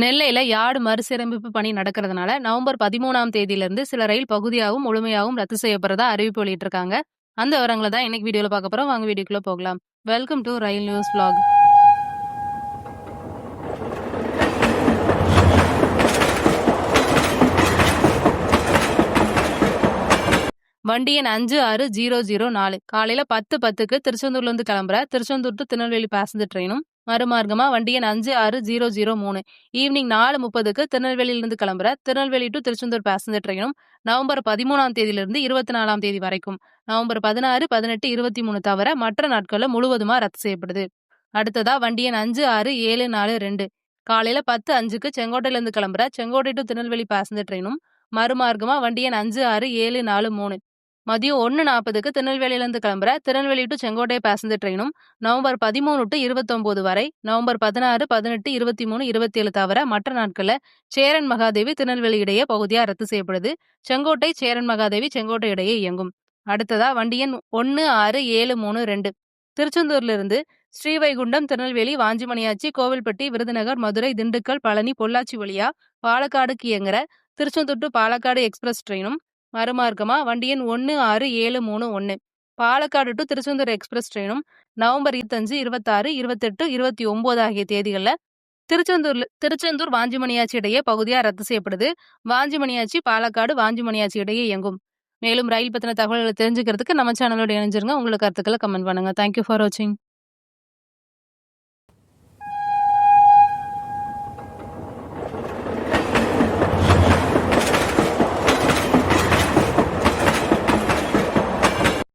நெல்லையில் யார்டு மறுசீரமைப்பு பணி நடக்கிறதுனால நவம்பர் பதிமூணாம் தேதியிலிருந்து சில ரயில் பகுதியாகவும் முழுமையாகவும் ரத்து செய்யப்படுறதா அறிவிப்பு வெளியிட்டிருக்காங்க. அந்த விவரங்களை தான் இன்னைக்கு வீடியோவில் பார்க்க போகிறோம் வாங்க வீடியோக்குள்ளே போகலாம். Welcome to rail news blog வண்டி எண் அஞ்சு ஆறு ஜீரோ ஜீரோ நாலு. காலையில் பத்து பத்துக்கு திருச்செந்தூர்லேருந்து கிளம்புற திருச்செந்தூர் டு திருநெல்வேலி பேசஞ்சர் ட்ரெயினும் மறுமார்க்கமாக வண்டி எண் அஞ்சு ஆறு ஜீரோ ஜீரோ மூணு. ஈவினிங் நாலு முப்பதுக்கு திருநெல்வேலியிலிருந்து கிளம்புற திருநெல்வேலி டு திருச்செந்தூர் பேசஞ்சர் ட்ரெயினும் நவம்பர் பதிமூணாம் தேதியிலிருந்து இருபத்தி நாலாம் தேதி வரைக்கும். நவம்பர் பதினாறு பதினெட்டு இருபத்தி மூணு தவிர மற்ற நாட்களில் முழுவதுமா ரத்து செய்யப்படுது. அடுத்ததா வண்டி எண் அஞ்சு ஆறு ஏழு நாலு ரெண்டு. காலையில் பத்து அஞ்சுக்கு செங்கோட்டையிலேருந்து கிளம்புற செங்கோட்டை டு திருநெல்வேலி பேசஞ்சர் ட்ரெயினும் மறுமார்க்கமாக வண்டி எண் அஞ்சு ஆறு ஏழு நாலு மூணு. மதியம் ஒன்று நாற்பதுக்கு திருநெல்வேலியிலேருந்து கிளம்புற திருநெல்வேலி டு செங்கோட்டை பேசஞ்சர் ட்ரெயினும் நவம்பர் பதிமூணு டு இருபத்தொம்போது வரை நவம்பர் பதினாறு பதினெட்டு இருபத்தி மூணு இருபத்தி ஏழு தவிர மற்ற நாட்களில் சேரன் மகாதேவி திருநெல்வேலி இடையே பகுதியாக ரத்து செய்யப்படுது. செங்கோட்டை சேரன் மகாதேவி செங்கோட்டை இடையே இயங்கும். அடுத்ததா வண்டி எண் ஒன்று ஆறு ஏழு மூணு ரெண்டு. திருச்செந்தூர்ல இருந்து ஸ்ரீவைகுண்டம் திருநெல்வேலி வாஞ்சிமணியாச்சி கோவில்பட்டி விருதுநகர் மதுரை திண்டுக்கல் பழனி பொள்ளாச்சி வழியா பாலக்காடுக்கு இயங்குற திருச்செந்தூர் டு பாலக்காடு எக்ஸ்பிரஸ் ட்ரெயினும் மறுமார்க்கமா? வண்டி எண் ஒன்று ஆறு ஏழு மூணு ஒன்று பாலக்காடு டு திருச்செந்தூர் எக்ஸ்பிரஸ் ட்ரெயினும் நவம்பர் இருபத்தஞ்சு இருபத்தாறு இருபத்தெட்டு இருபத்தி ஒம்பது ஆகிய தேதிகளில் திருச்செந்தூர்ல திருச்செந்தூர் வாஞ்சிமணியாச்சி இடையே பகுதியாக ரத்து செய்யப்படுது. வாஞ்சிமணியாச்சி பாலக்காடு வாஞ்சிமணியாச்சி இடையே இயங்கும். மேலும் ரயில் பற்றின தகவல்களை தெரிஞ்சுக்கிறதுக்கு நம்ம சேனலோட இணைஞ்சிருங்க. உங்களுக்கு கருத்துக்களை கமெண்ட் பண்ணுங்க. தேங்க்யூ ஃபார் வாட்சிங்